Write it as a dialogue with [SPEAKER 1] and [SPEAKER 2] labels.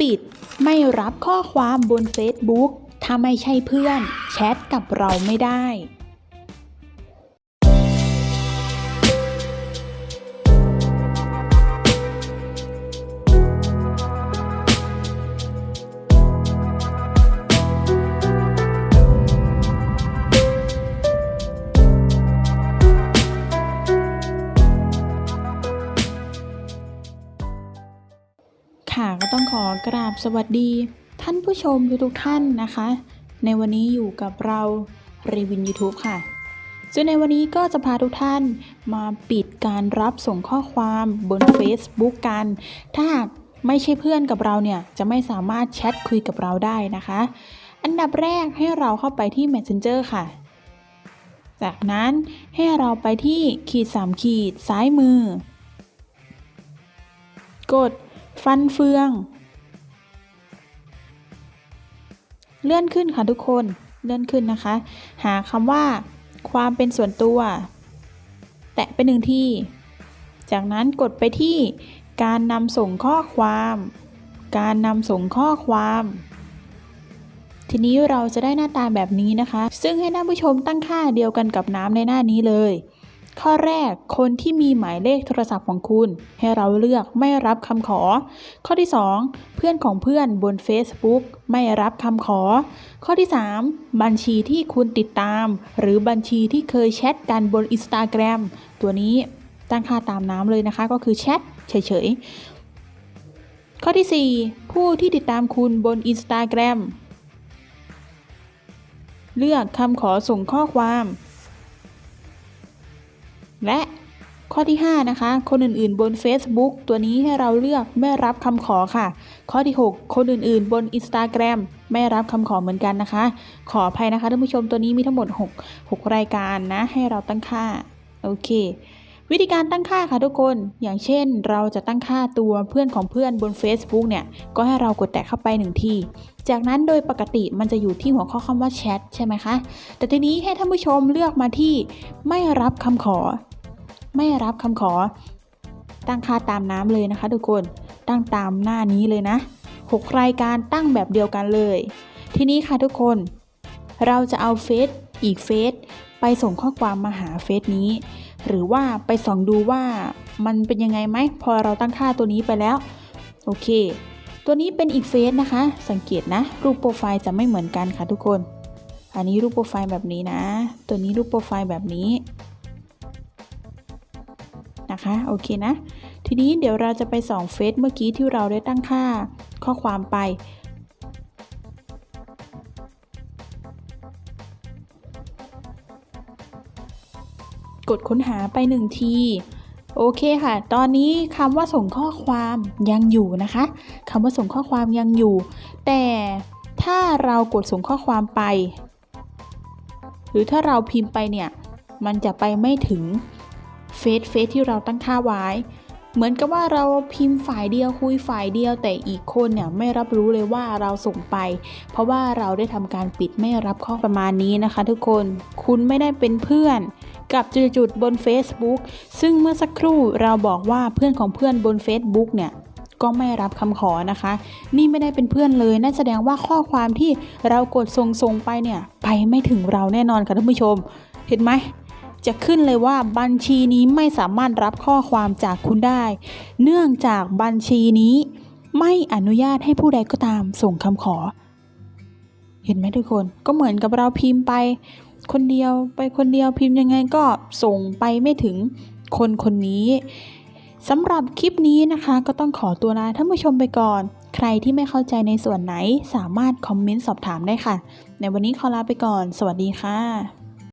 [SPEAKER 1] ปิด ไม่รับข้อความบน Facebook ถ้าไม่ใช่เพื่อน แชทกับเราไม่ได้ กราบสวัสดี ท่านผู้ชมทุกท่านนะคะ ในวันนี้อยู่กับเรารีวิน YouTube ค่ะซึ่งในวันนี้ก็จะพาทุกท่านมาปิดการรับส่งข้อความบน Facebook กัน ถ้าหากไม่ใช่เพื่อนกับเราเนี่ย จะไม่สามารถแชทคุยกับเราได้นะคะ อันดับแรกให้เราเข้าไปที่ Messenger ค่ะ จากนั้นให้เราไปที่ขีด3ขีดซ้ายมือ กดฟันเฟือง เลื่อนขึ้นค่ะทุกคนเลื่อนขึ้นนะคะ หาคำว่า ความเป็นส่วนตัว แตะไปหนึ่งที่ จากนั้นกดไปที่การนำส่งข้อความ การนำส่งข้อความ ทีนี้เราจะได้หน้าตาแบบนี้นะคะ ซึ่งให้ท่านผู้ชมตั้งค่าเดียวกันกับน้ำในหน้านี้เลย ข้อแรกคนที่มีหมายเลขโทรศัพท์ของคุณ ให้เราเลือกไม่รับคำขอ ข้อที่ 2 เพื่อนของเพื่อนบน Facebook ไม่รับคำขอ ข้อที่ 3 บัญชีที่คุณติดตาม หรือบัญชีที่เคยแชทกันบน Instagram ตัวนี้ตั้งค่าตามน้ำเลยนะคะ ก็คือแชทเฉยๆ ข้อที่ 4 ผู้ที่ติดตามคุณบน Instagram เลือกคำขอส่งข้อความ และข้อที่ 5 นะคะ คนอื่นๆ บน Facebook ตัวนี้ให้เราเลือกไม่รับคำขอค่ะ ข้อที่ 6 คนอื่นๆ บน Instagram ไม่รับคำขอเหมือนกันนะคะ ขออภัยนะคะท่านผู้ชมตัวนี้มีทั้งหมด 6 6 รายการนะ ให้เราตั้งค่า โอเค วิธีการตั้งค่าค่ะทุกคน อย่างเช่น เราจะตั้งค่าตัวเพื่อนของเพื่อนบน Facebook เนี่ย ก็ให้เรากดแตะเข้าไปหนึ่งที จากนั้นโดยปกติมันจะอยู่ที่หัวข้อคำว่าแชทใช่ไหมคะ แต่ทีนี้ให้ท่านผู้ชมเลือกมาที่ไม่รับคำขอ ไม่รับคำขอ ตั้งค่าตามน้ำเลยนะคะทุกคน ตั้งตามหน้านี้เลยนะ 6 รายการตั้งแบบเดียวกันเลย ทีนี้ค่ะทุกคน เราจะเอาเฟซ อีกเฟซไปส่งข้อความมาหาเฟซนี้ หรือว่าไปส่องดูว่ามันเป็นยังไงไหมพอเราตั้งค่าตัวนี้ไปแล้ว โอเค ตัวนี้เป็นอีกเฟซนะคะ สังเกตนะ รูปโปรไฟล์จะไม่เหมือนกันค่ะทุกคน อันนี้รูปโปรไฟล์แบบนี้นะ ตัวนี้รูปโปรไฟล์แบบนี้นะคะโอเคนะ ทีนี้เดี๋ยวเราจะไปส่องเฟซเมื่อกี้ที่เราได้ตั้งค่าข้อความไป กดค้นหาไปหนึ่งที โอเคค่ะ ตอนนี้คำว่าส่งข้อความยังอยู่นะคะคำว่าส่งข้อความยังอยู่ แต่ถ้าเรากดส่งข้อความไป หรือถ้าเราพิมพ์ไปเนี่ย มันจะไปไม่ถึงเฟซเฟซที่เราตั้งค่าไว้ เหมือนกับว่าเราพิมพ์ฝ่ายเดียวคุยฝ่ายเดียว แต่อีกคนเนี่ยไม่รับรู้เลยว่าเราส่งไป เพราะว่าเราได้ทำการปิดไม่รับข้อประมาณนี้นะคะ ทุกคนคุณไม่ได้เป็นเพื่อนกับจุดๆบน Facebook ซึ่งเมื่อสักครู่เราบอกว่าเพื่อนของเพื่อนบน Facebook เนี่ยก็ไม่รับคำขอนะคะ นี่ไม่ได้เป็นเพื่อนเลยนั่นแสดงว่าข้อความที่เรากดส่งส่งไปเนี่ย ไปไม่ถึงเราแน่นอนค่ะท่านผู้ชม เห็นไหม จะขึ้นเลยว่าบัญชีนี้ไม่สามารถรับข้อความจากคุณได้ เนื่องจากบัญชีนี้ไม่อนุญาตให้ผู้ใดก็ตามส่งคำขอ เห็นไหมทุกคนก็เหมือนกับเราพิมพ์ไป คนเดียวไปคนเดียวพิมพ์ยังไงก็ส่งไปไม่ถึงคนคนนี้สำหรับคลิปนี้นะคะ ก็ต้องขอตัวลาท่านผู้ชมไปก่อน ใครที่ไม่เข้าใจในส่วนไหนสามารถคอมเมนต์สอบถามได้ค่ะ ในวันนี้ขอลาไปก่อน สวัสดีค่ะ